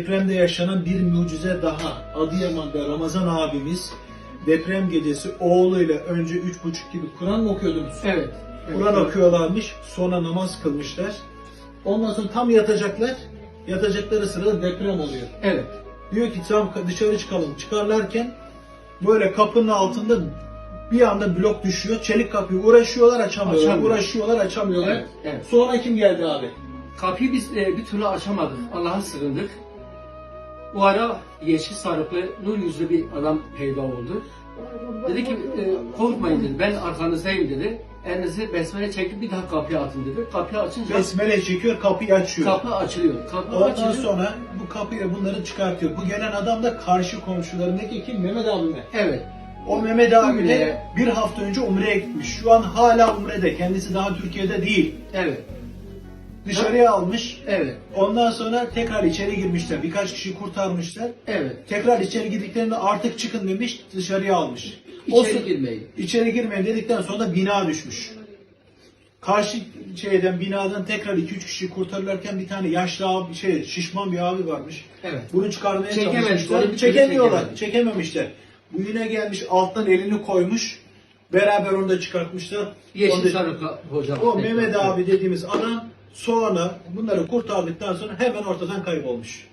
Depremde yaşanan bir mucize daha. Adıyaman'da Ramazan abimiz deprem gecesi oğluyla önce üç buçuk gibi Kur'an mı okuyordunuz? Evet. evet. Kur'an okuyorlarmış. Sonra namaz kılmışlar. Ondan sonra tam yatacaklar. Yatacakları sırada deprem oluyor. Evet. Diyor ki tam dışarı çıkalım. Çıkarlarken böyle kapının altında bir anda blok düşüyor. Çelik kapıyı uğraşıyorlar açamıyorlar. Açamıyor. Uğraşıyorlar açamıyorlar. Evet, evet. Sonra kim geldi abi? Kapıyı biz e, bir türlü açamadık. Allah'a sığındık. O ara yeşil sarıklı, nur yüzlü bir adam peyda oldu. Dedi ki e, korkmayın dedi. Ben arkanızdayım dedi. Elinizi besmele çekip bir daha kapıya atın dedi. Kapıyı açınca Besmele çekiyor kapıyı açıyor. kapı açılıyor. Kapı Ondan açılıyor. sonra bu kapıyı bunları çıkartıyor. Bu gelen adam da karşı komşularındaki kim? Mehmet abi mi? Evet. O Mehmet abi de Umre'ye. bir hafta önce Umre'ye gitmiş. Şu an hala Umre'de. Kendisi daha Türkiye'de değil. Evet. Dışarıya almış. Evet. Ondan sonra tekrar içeri girmişler. Birkaç kişi kurtarmışlar. Evet. Tekrar içeri girdiklerinde artık çıkın demiş. Dışarıya almış. İçeri sı- girmeyin. İçeri girmeyin dedikten sonra bina düşmüş. Karşı şeyden binadan tekrar 2-3 kişi kurtarırlarken bir tane yaşlı abi şey şişman bir abi varmış. Evet. Bunu çıkarmaya Çekememiş, çalışmışlar. Çekemiyorlar. çekemedi. Çekememişler. Bu yine gelmiş alttan elini koymuş. Beraber onu da çıkartmışlar. Yeşil sarıklı hocam. O Mehmet abi dediğimiz adam sonra bunları kurtardıktan sonra hemen ortadan kaybolmuş.